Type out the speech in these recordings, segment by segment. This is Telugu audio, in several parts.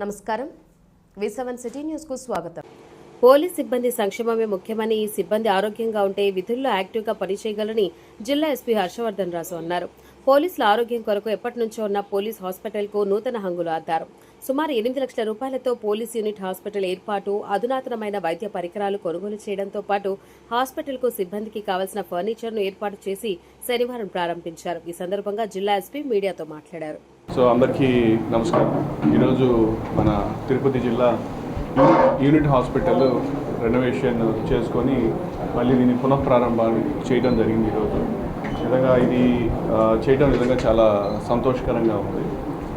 నమస్కారం. వి సెవెన్ సిటీ న్యూస్కు స్వాగతం. పోలీస్ సిబ్బంది సంక్షేమమే ముఖ్యమని ఈ సిబ్బంది ఆరోగ్యంగా ఉంటే విధుల్లో యాక్టివ్గా పనిచేయగలని జిల్లా ఎస్పీ హర్షవర్ధన్ రాజు అన్నారు. పోలీసుల ఆరోగ్యం కొరకు ఎప్పటి నుంచో ఉన్న పోలీస్ హాస్పిటల్కు నూతన హంగులు అద్దారు సుమారు ఎనిమిది లక్షల రూపాయలతో పోలీస్ యూనిట్ హాస్పిటల్ ఏర్పాటు అధునాతనమైన వైద్య పరికరాలు కొనుగోలు చేయడంతో పాటు హాస్పిటల్కు సిబ్బందికి కావలసిన ఫర్నిచర్ను ఏర్పాటు చేసి శనివారం ప్రారంభించారు. ఈ సందర్భంగా జిల్లా ఎస్పీ మీడియాతో మాట్లాడారు. సో అందరికీ నమస్కారం. ఈరోజు మన తిరుపతి జిల్లా యూనిట్ హాస్పిటల్ రెనోవేషన్ చేసుకొని మళ్ళీ దీన్ని పునఃప్రారంభాన్ని చేయడం జరిగింది ఈరోజు. నిజంగా ఇది చేయడం నిజంగా చాలా సంతోషకరంగా ఉంది.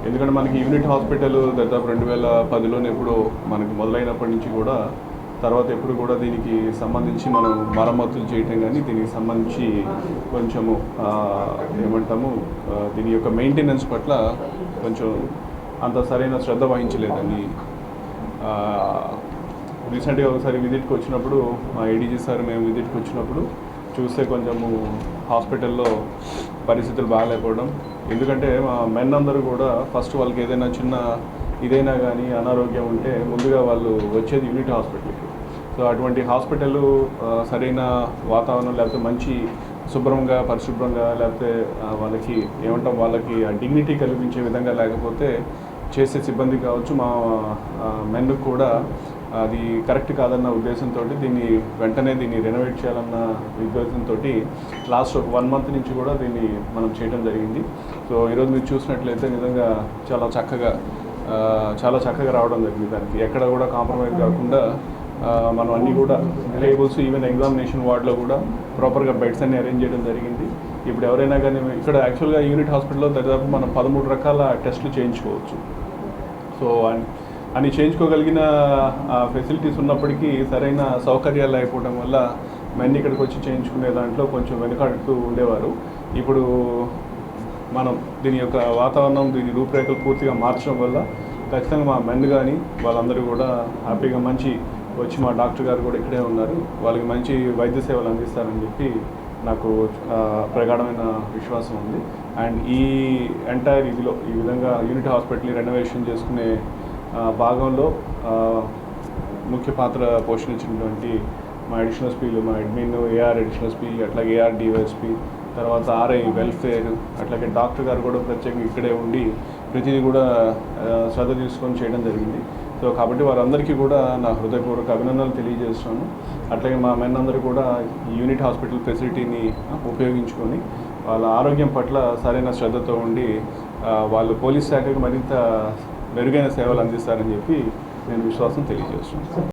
ఎందుకంటే మనకి యూనిట్ హాస్పిటల్ దాదాపు రెండు వేల పదిలోనే ఎప్పుడో మనకి మొదలైనప్పటి నుంచి కూడా తర్వాత ఎప్పుడు కూడా దీనికి సంబంధించి మనం మరమ్మతులు చేయటం కానీ దీనికి సంబంధించి కొంచెము ఏమంటాము దీని యొక్క మెయింటెనెన్స్ పట్ల కొంచెం అంత సరైన శ్రద్ధ వహించలేదని రీసెంట్గా ఒకసారి విజిట్కి వచ్చినప్పుడు మా ఏడీజీ సార్ మేము విజిట్కి వచ్చినప్పుడు చూస్తే కొంచెము హాస్పిటల్లో పరిస్థితులు బాగాలేకపోవడం. ఎందుకంటే మా మెన్ అందరూ కూడా ఫస్ట్ వాళ్ళకి ఏదైనా చిన్న ఇదైనా కానీ అనారోగ్యం ఉంటే ముందుగా వాళ్ళు వచ్చేది యూనిట్ హాస్పిటల్కి. సో అటువంటి హాస్పిటల్ సరైన వాతావరణం లేకపోతే మంచి శుభ్రంగా పరిశుభ్రంగా లేకపోతే వాళ్ళకి ఏమంటాం వాళ్ళకి ఆ డిగ్నిటీ కల్పించే విధంగా లేకపోతే చేసే సిబ్బంది కావచ్చు మా మెన్ కూడా అది కరెక్ట్ కాదన్న ఉద్దేశంతో దీన్ని వెంటనే దీన్ని రెనోవేట్ చేయాలన్న ఉద్దేశంతో లాస్ట్ ఒక వన్ మంత్ నుంచి కూడా దీన్ని మనం చేయడం జరిగింది. సో ఈరోజు మీరు చూసినట్లయితే నిజంగా చాలా చక్కగా చాలా చక్కగా రావడం జరిగింది దానికి. ఎక్కడ కూడా కాంప్రమైజ్ కాకుండా మనం అన్నీ కూడా లేబుల్స్ ఈవెన్ ఎగ్జామినేషన్ వార్డులో కూడా ప్రాపర్గా బెడ్స్ అన్ని అరేంజ్ చేయడం జరిగింది. ఇప్పుడు ఎవరైనా కానీ ఇక్కడ యాక్చువల్గా యూనిట్ హాస్పిటల్లో దాదాపు మనం పదమూడు రకాల టెస్టులు చేయించుకోవచ్చు. సో అని చేయించుకోగలిగిన ఫెసిలిటీస్ ఉన్నప్పటికీ సరైన సౌకర్యాలు లేకపోవడం వల్ల మెన్ ఇక్కడికి వచ్చి చేయించుకునే దాంట్లో కొంచెం వెనుకాడుతూ ఉండేవారు. ఇప్పుడు మనం దీని యొక్క వాతావరణం దీని రూపురేఖలు పూర్తిగా మార్చడం వల్ల ఖచ్చితంగా మా మెన్ కానీ వాళ్ళందరూ కూడా హ్యాపీగా మంచి వచ్చి మా డాక్టర్ గారు కూడా ఇక్కడే ఉన్నారు. వాళ్ళకి మంచి వైద్య సేవలు అందిస్తారని చెప్పి నాకు ప్రగాఢమైన విశ్వాసం ఉంది. అండ్ ఈ ఎంటైర్ ఇదిలో ఈ విధంగా యూనిట్ హాస్పిటల్ రెనోవేషన్ చేసుకునే భాగంలో ముఖ్య పాత్ర పోషించినటువంటి మా అడిషనల్ ఎస్పీలు మా అడ్మిన్ ఏఆర్ అడిషనల్ ఎస్పీ అట్లాగే ఏఆర్ డివైఎస్పీ తర్వాత ఆర్ఐ వెల్ఫేర్ అట్లాగే డాక్టర్ గారు కూడా ప్రత్యేకంగా ఇక్కడే ఉండి ప్రతిదీ కూడా శ్రద్ధ తీసుకొని చేయడం జరిగింది. సో కాబట్టి వారందరికీ కూడా నా హృదయపూర్వక అభినందనలు తెలియజేస్తున్నాను. అట్లాగే మా మెన్ అందరూ కూడా యూనిట్ హాస్పిటల్ ఫెసిలిటీని ఉపయోగించుకొని వాళ్ళ ఆరోగ్యం పట్ల సరైన శ్రద్ధతో ఉండి వాళ్ళు పోలీస్ శాఖకు మరింత మెరుగైన సేవలు అందిస్తారని చెప్పి నేను విశ్వాసం తెలియజేస్తున్నాను.